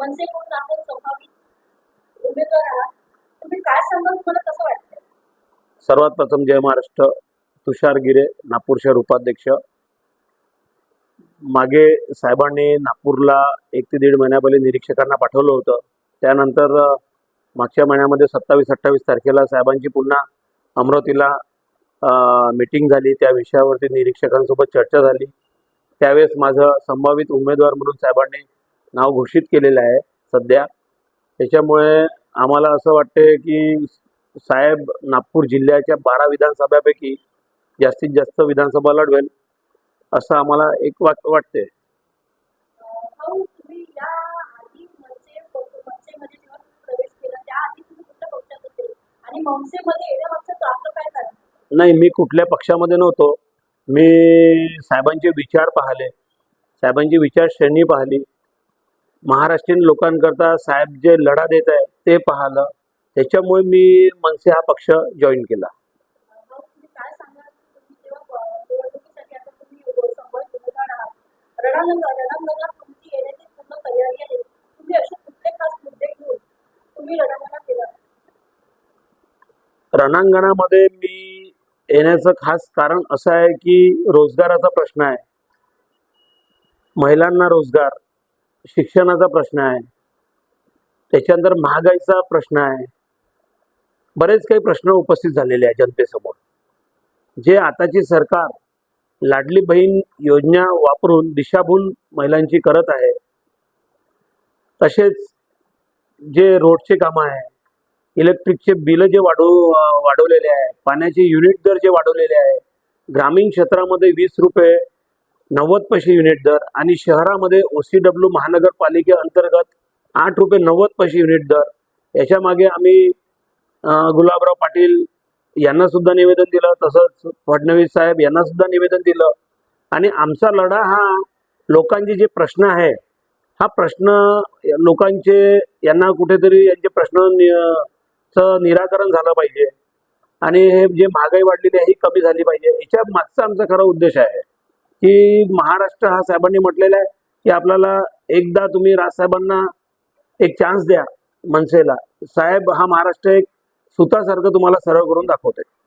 म्हणून आपण संभावित उमेदवार आहात. तुम्ही काय सांगाल? तुम्हाला कसं वाटतं सर्वात प्रथम जय महाराष्ट्र. तुषार गिरे नागपूर शहर उपाध्यक्ष. मागे साहेबांनी नागपूरला एक ते दीड महिन्यापहिले निरीक्षकांना पाठवलं होतं. त्यानंतर मागच्या महिन्यामध्ये सत्तावीस अठ्ठावीस तारखेला साहेबांची पुन्हा अमरावतीला मीटिंग झाली. त्या विषयावरती निरीक्षकांसोबत चर्चा झाली. त्यावेळेस माझं संभावित उमेदवार म्हणून साहेबांनी नाव घोषित केलेलं आहे सध्या. त्याच्यामुळे आम्हाला असं वाटते की साहेब नागपूर जिल्ह्याच्या बारा विधानसभापैकी जास्तीत जास्त विधानसभा लढवेल असं आम्हाला एक वाट वाटते नाही मी कुठल्या पक्षामध्ये नव्हतो. मी साहेबांचे विचार पाहिले. साहेबांची विचारश्रेणी पाहिली. महाराष्ट्रीयन लोकांकरता साहेब जे लढा देत आहे ते पाहलं. त्याच्यामुळे मी मनसे हा पक्ष जॉईन केला. रणांगणामध्ये मी येण्याचं खास कारण असं आहे की रोजगाराचा प्रश्न आहे. महिलांना रोजगार शिक्षणाचा प्रश्न आहे. त्याच्यानंतर महागाईचा प्रश्न आहे. बरेच काही प्रश्न उपस्थित झालेले आहे जनतेसमोर. जे आताची सरकार लाडली बहीण योजना वापरून दिशाभूल महिलांची करत आहे तसेच जे रोडचे कामं आहे इलेक्ट्रिकचे बिलं जे वाढव वाढवलेले आहे पाण्याचे युनिट दर जे वाढवलेले आहे ग्रामीण क्षेत्रामध्ये वीस रुपये नव्वद पैसे युनिट दर आणि शहरामध्ये ओ सी डब्ल्यू महानगरपालिकेअंतर्गत आठ रुपये नव्वद पैसे युनिट दर. याच्या मागे आम्ही गुलाबराव पाटील यांना सुद्धा निवेदन दिलं तसंच फडणवीस साहेब यांना सुद्धा निवेदन दिलं. आणि आमचा लढा हा लोकांचे जे प्रश्न आहे हा प्रश्न लोकांचे यांना कुठेतरी यांचे प्रश्न निराकरण झालं पाहिजे. आणि हे जे महागाई वाढलेली आहे ही कमी झाली पाहिजे. याच्या मागचा आमचा खरा उद्देश आहे. की महाराष्ट्र हा साहेबांनी म्हटलेला आहे की आपल्याला एकदा तुम्ही राजसाहेबांना एक चान्स द्या मनसेला. साहेब हा महाराष्ट्र एक सुतासारखं तुम्हाला सरळ करून दाखवते आहे?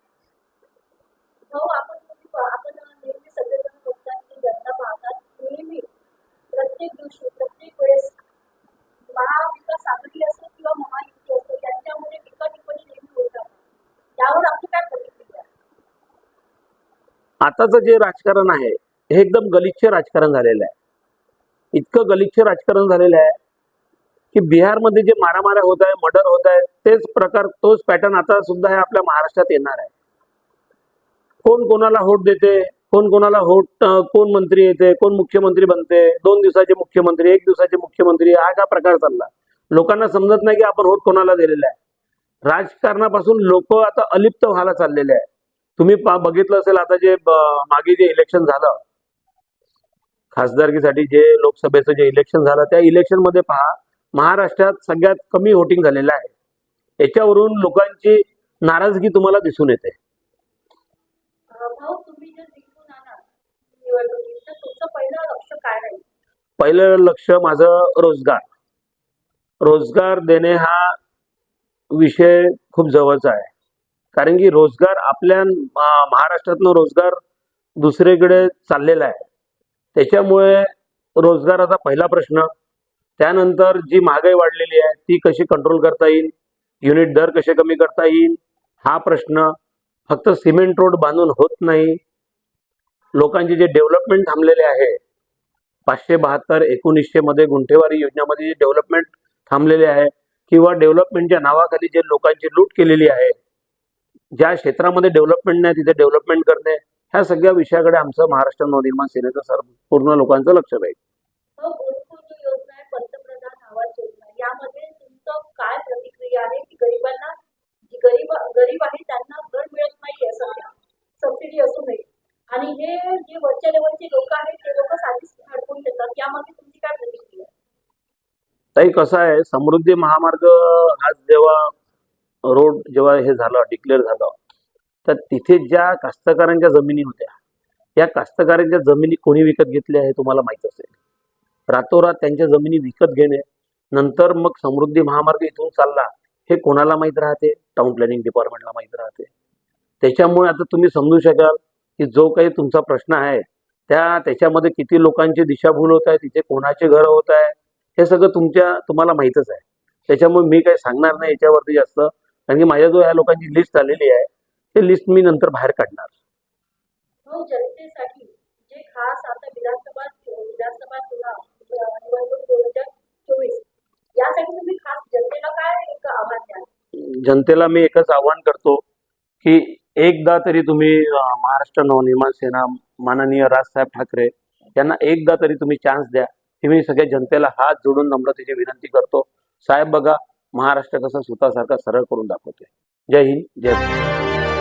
आताचं जे राजकारण आहे हे एकदम गलिच्छ राजकारण झालेलं आहे. इतकं गलिच्छ राजकारण झालेलं आहे की बिहारमध्ये जे मारामाऱ्या होत आहे मर्डर होत आहे तेच प्रकार तोच पॅटर्न आता सुद्धा हे आपल्या महाराष्ट्रात येणार आहे. कोण कोणाला होट देते कोण कोणाला होट कोण मंत्री येते कोण मुख्यमंत्री बनते दोन दिवसाचे मुख्यमंत्री एक दिवसाचे मुख्यमंत्री हा का प्रकार चालला? लोकांना समजत नाही की आपण होट कोणाला दिलेला आहे. राजकारणापासून लोक आता अलिप्त व्हायला चाललेले आहे तुम्ही बघितलं असेल आता जे मागे जे इलेक्शन झालं खासदारकीसाठी जे लोकसभेचं जे इलेक्शन झालं त्या इलेक्शनमध्ये पहा महाराष्ट्रात सगळ्यात कमी वोटिंग झालेलं आहे. याच्यावरून लोकांची नाराजगी तुम्हाला दिसून येते. पहिलं लक्ष माझं रोजगार. रोजगार देणे हा विषय खूप जवळचा आहे. कारण की रोजगार आपल्या महाराष्ट्रातनं रोजगार दुसरीकडे चाललेला आहे. त्याच्यामुळे रोजगाराचा पहिला प्रश्न. त्यानंतर जी महागाई वाढलेली आहे ती कशी कंट्रोल करता येईल? युनिट दर कसे कमी करता येईल? हा प्रश्न फक्त सिमेंट रोड बांधून होत नाही. लोकांचे जे डेव्हलपमेंट थांबलेले आहे पाचशे बहात्तर एकोणीसशे मध्ये गुंठेवारी योजनामध्ये जे डेव्हलपमेंट थांबलेले आहे किंवा डेव्हलपमेंटच्या नावाखाली जे लोकांची लूट केलेली आहे ज्या क्षेत्रामध्ये डेव्हलपमेंट नाही तिथे डेव्हलपमेंट करणे ह्या सगळ्या विषयाकडे आमचं महाराष्ट्र नवनिर्माण सेनेचं सर पूर्ण लोकांचं लक्ष राहील. भाऊ गोरखपूर जो योजना आहे पंतप्रधान आवास योजना. यामध्ये तुमचं काय प्रतिक्रिया आहे? की गरिबांना जी गरीब गरीब आहे त्यांना घर मिळत नाहीये सध्या. सबसिडी असूनही आणि हे जे वरच्या लेवलचे लोक आहेत ते लोक साधीच अडकून देतात यामध्ये तुमची काय प्रतिक्रिया? ताई कसं आहे समृद्धी महामार्ग हा जेव्हा रोड जेव्हा हे झालं डिक्लेअर झालं तर तिथे ज्या कास्तकारांच्या जमिनी होत्या त्या कास्तकारांच्या जमिनी कोणी विकत घेतल्या हे तुम्हाला माहीत असेल. रातोरात त्यांच्या जमिनी विकत घेणे नंतर मग समृद्धी महामार्ग इथून चालला हे कोणाला माहीत राहते? टाउन प्लॅनिंग डिपार्टमेंटला माहीत राहते. त्याच्यामुळे आता तुम्ही समजू शकाल की जो काही तुमचा प्रश्न आहे त्या त्याच्यामध्ये किती लोकांची दिशाभूल होत आहे तिथे कोणाचे घर होत आहे हे सगळं तुमच्या तुम्हाला माहीतच आहे. त्याच्यामुळे मी काही सांगणार नाही याच्यावरती जास्त कारण की माझ्याजवळ ह्या लोकांची लिस्ट आलेली आहे ते लिस्ट मी नंतर बाहेर काढणार. मग जनतेसाठी जे खास आता विधानसभा विधानसभा चुनाव अ, निवडणूक दोन हजार चोवीस यासाठी तुम्ही खास जनतेला काय एक आव्हान द्याल? जनतेला मी एकच आवाहन करतो की एकदा तरी तुम्ही महाराष्ट्र नवनिर्माण सेना माननीय राजसाहेब ठाकरे यांना एकदा तरी तुम्ही चान्स द्या. ही मी सगळ्या जनतेला हात जोडून नम्रतेची विनंती करतो. साहेब बघा महाराष्ट्र कसं स्वतःसारखा सरळ करून दाखवते जय हिंद जय